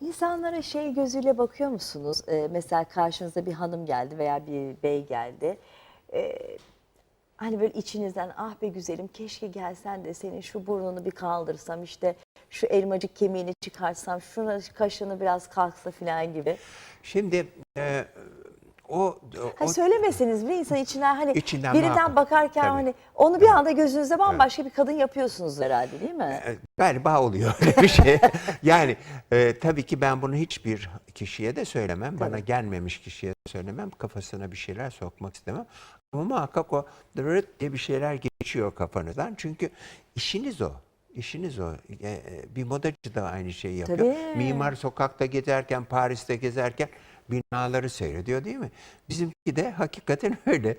İnsanlara şey gözüyle bakıyor musunuz? Ee, mesela karşınıza bir hanım geldi veya bir bey geldi. Ee, hani böyle içinizden ah be güzelim keşke gelsen de senin şu burnunu bir kaldırsam işte şu elmacık kemiğini çıkarsam şuna kaşını biraz kalksa falan gibi. Şimdi e, o, o söylemeseniz bile insan içinden hani İçinden birinden bakarken Tabii. hani onu bir anda gözünüzde bambaşka bir kadın yapıyorsunuz herhalde değil mi? e, galiba oluyor öyle bir şey. yani e, tabii ki ben bunu hiçbir kişiye de söylemem. Bana Tabii. gelmemiş kişiye söylemem. Kafasına bir şeyler sokmak istemem. Ama muhakkak o dırırt diye bir şeyler geçiyor kafanızdan. Çünkü işiniz o. İşiniz o. E, e, bir modacı da aynı şeyi yapıyor. Tabii. Mimar sokakta gezerken, Paris'te gezerken binaları seyrediyor değil mi? Bizimki de hakikaten öyle.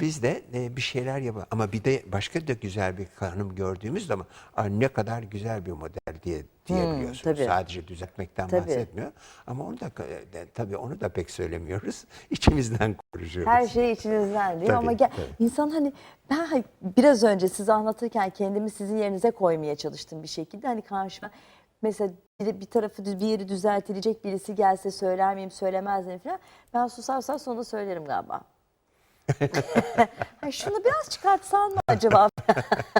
Biz de e, bir şeyler yapalım. Ama bir de başka da güzel bir hanım gördüğümüz zaman "Aa, ne kadar güzel bir model diye diyebiliyorsunuz. tabii. Sadece düzeltmekten Tabii. bahsetmiyor. Ama onu da e, tabii onu da pek söylemiyoruz. İçimizden konuşuyoruz. Her şey içinizden değil? Tabii, ama gel, tabii. insan hani ben biraz önce size anlatırken kendimi sizin yerinize koymaya çalıştım bir şekilde. Hani karşıma mesela bir, bir tarafı bir yeri düzeltilecek birisi gelse söyler miyim söylemez miyim falan. Ben susarsam sonra söylerim galiba. Ha, şunu biraz çıkartsan mı acaba?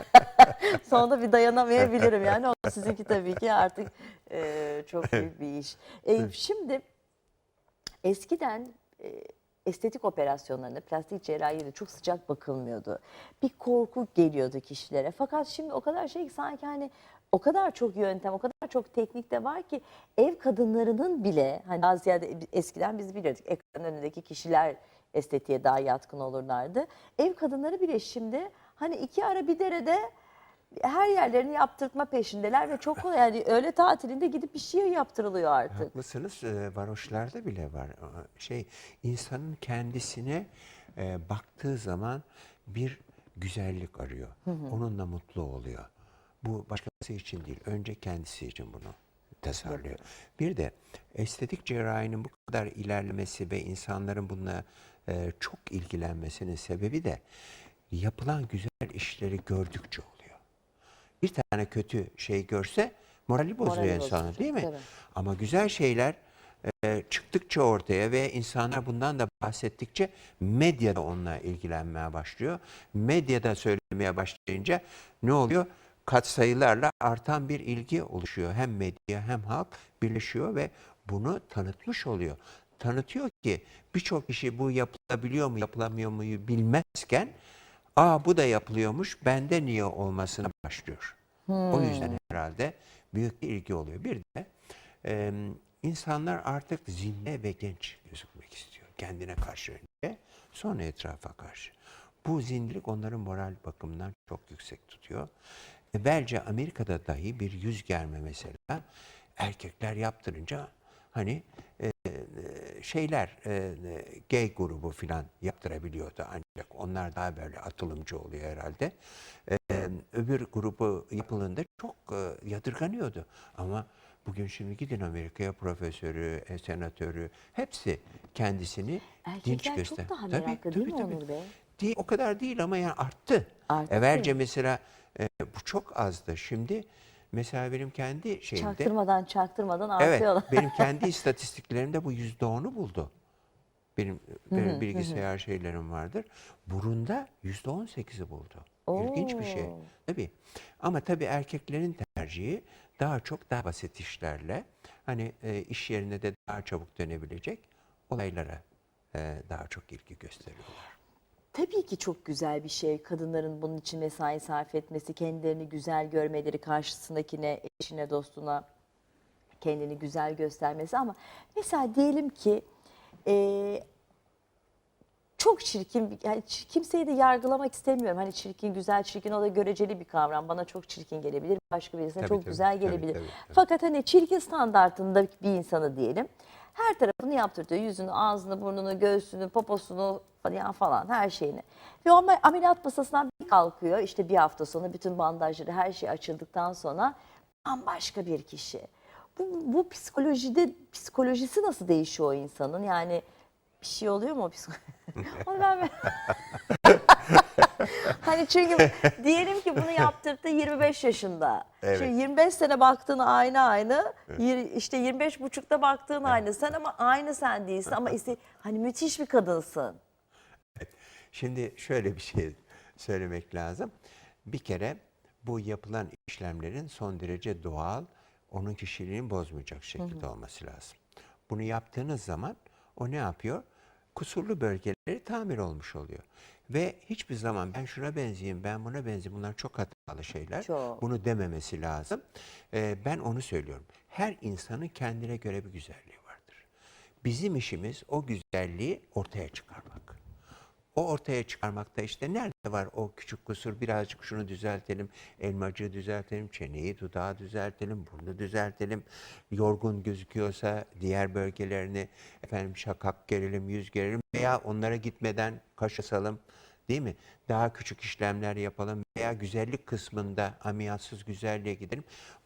Sonra bir dayanamayabilirim yani. O sizinki tabii ki artık e, çok büyük bir iş. E, şimdi eskiden e, estetik operasyonlarında plastik cerrahiye çok sıcak bakılmıyordu. Bir korku geliyordu kişilere. Fakat şimdi o kadar şey ki sanki hani o kadar çok yöntem, o kadar çok teknik de var ki ev kadınlarının bile hani daha ziyade eskiden biz biliyorduk ekran önündeki kişiler estetiğe daha yatkın olurlardı. Ev kadınları bile şimdi hani iki ara bir derede her yerlerini yaptırtma peşindeler ve çok kolay yani öğle tatilinde gidip bir şey yaptırılıyor artık. Haklısınız. E, varoşlarda bile var. Aa, Şey insanın kendisine e, baktığı zaman bir güzellik arıyor. Onunla mutlu oluyor. Bu başkası için değil. Önce kendisi için bunu tasarlıyor. Bir de estetik cerrahinin bu kadar ilerlemesi ve insanların bununla e, çok ilgilenmesinin sebebi de yapılan güzel işleri gördükçe oluyor. Bir tane kötü şey görse morali bozuyor Morali insanın bozulur, değil mi? tabii. Ama güzel şeyler e, çıktıkça ortaya ve insanlar bundan da bahsettikçe medya da onunla ilgilenmeye başlıyor. Medyada söylemeye başlayınca ne oluyor? Katsayılarla artan bir ilgi oluşuyor. Hem medya hem halk birleşiyor ve bunu tanıtmış oluyor. Tanıtıyor ki birçok kişi bu yapılabiliyor mu yapılamıyor mu bilmezken aa bu da yapılıyormuş bende niye olmasına başlıyor. O yüzden herhalde büyük bir ilgi oluyor. Bir de e, insanlar artık zinde ve genç gözükmek istiyor. Kendine karşı önce sonra etrafa karşı. Bu zindelik onların moral bakımından çok yüksek tutuyor. Evvelce Amerika'da dahi bir yüz germe mesela erkekler yaptırınca hani e, e, şeyler e, e, gay grubu filan yaptırabiliyordu ancak onlar daha böyle atılımcı oluyor herhalde. E, öbür grubu yapılında çok e, yadırganıyordu ama bugün şimdi gidin Amerika'ya profesörü, e, senatörü hepsi kendisini dinç Erkekler göster. çok daha Tabii, meraklı değil mi tabii, tabii. Onur Bey? Değil, o kadar değil ama yani arttı. Arttı. Evvelce mesela e, bu çok azdı. Şimdi mesela benim kendi şeyimde Çaktırmadan çaktırmadan Evet, artıyorlar. benim kendi istatistiklerimde bu yüzde onu buldu. Benim, benim bilgisayar şeylerim vardır. Burunda yüzde on sekizi buldu. İlginç bir şey. Oo. Tabii. Ama tabii erkeklerin tercihi daha çok daha basit işlerle hani e, iş yerine de daha çabuk dönebilecek olaylara e, daha çok ilgi gösteriyorlar. Tabii ki çok güzel bir şey kadınların bunun için mesai sarf etmesi, kendilerini güzel görmeleri, karşısındakine, eşine, dostuna kendini güzel göstermesi ama mesela diyelim ki eee, çok çirkin, yani kimseyi de yargılamak istemiyorum. Hani çirkin, güzel, çirkin o da göreceli bir kavram. Bana çok çirkin gelebilir, başka birisine Tabii, çok tabii, güzel tabii, gelebilir. tabii, tabii. Fakat hani çirkin standartında bir insanı diyelim. Her tarafını yaptırtıyor. Yüzünü, ağzını, burnunu, göğsünü, poposunu falan falan her şeyini. Ve o ameliyat masasından bir kalkıyor. İşte bir hafta sonra bütün bandajları her şey açıldıktan sonra bambaşka bir kişi. Bu, bu psikolojide psikolojisi nasıl değişiyor o insanın? Yani bir şey oluyor mu o psikolojide? Onu ben Hani çünkü diyelim ki bunu yaptırdı 25 yaşında. Evet. Şimdi 25 sene baktığın aynı aynı. yir- işte 25 buçukta baktığın aynı sen ama aynı sen değilsin ama iste, hani müthiş bir kadınsın. Şimdi şöyle bir şey söylemek lazım. Bir kere bu yapılan işlemlerin son derece doğal, onun kişiliğini bozmayacak şekilde olması lazım. Bunu yaptığınız zaman o ne yapıyor? Kusurlu bölgeleri tamir olmuş oluyor. Ve hiçbir zaman ben şuna benzeyeyim, ben buna benzeyeyim. Bunlar çok hatalı şeyler. Çok. Bunu dememesi lazım. Ee, ben onu söylüyorum. Her insanın kendine göre bir güzelliği vardır. Bizim işimiz o güzelliği ortaya çıkarmak. O ortaya çıkarmakta işte nerede var o küçük kusur birazcık şunu düzeltelim, elmacığı düzeltelim, çeneyi dudağı düzeltelim, burnu düzeltelim. Yorgun gözüküyorsa diğer bölgelerini efendim şakak gerelim, yüz gerelim veya onlara gitmeden kaş asalım değil mi? Daha küçük işlemler yapalım veya güzellik kısmında ameliyatsız güzelliğe gidelim.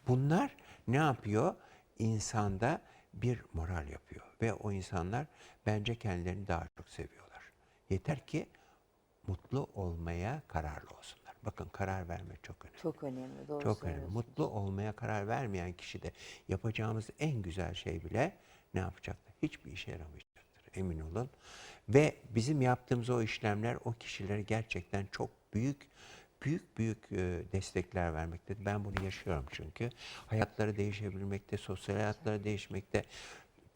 Bunlar ne yapıyor? İnsanda bir moral yapıyor ve o insanlar bence kendilerini daha çok seviyorlar. Yeter ki mutlu olmaya kararlı olsunlar. Bakın karar vermek çok önemli. Çok önemli doğru Çok önemli. Mutlu olmaya karar vermeyen kişi de yapacağımız en güzel şey bile ne yapacaktır? Hiçbir işe yaramayacaktır. Emin olun. Ve bizim yaptığımız o işlemler o kişilere gerçekten çok büyük büyük büyük e, destekler vermektedir. Ben bunu yaşıyorum çünkü. Hayatları değişebilmekte, sosyal hayatları değişmekte.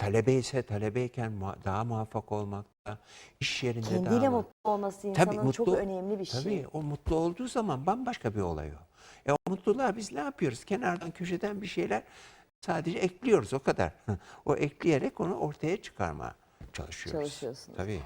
Talebe ise talebeyken daha muvaffak olmakta, iş yerinde daha Kendiyle mu- mutlu olması Tabii insanın çok mutlu- önemli bir şey. Tabii o mutlu olduğu zaman bambaşka bir olay o. E o mutluluğa biz ne yapıyoruz? Kenardan köşeden bir şeyler sadece ekliyoruz o kadar. o ekleyerek onu ortaya çıkarmaya çalışıyoruz. Çalışıyorsunuz. Tabii.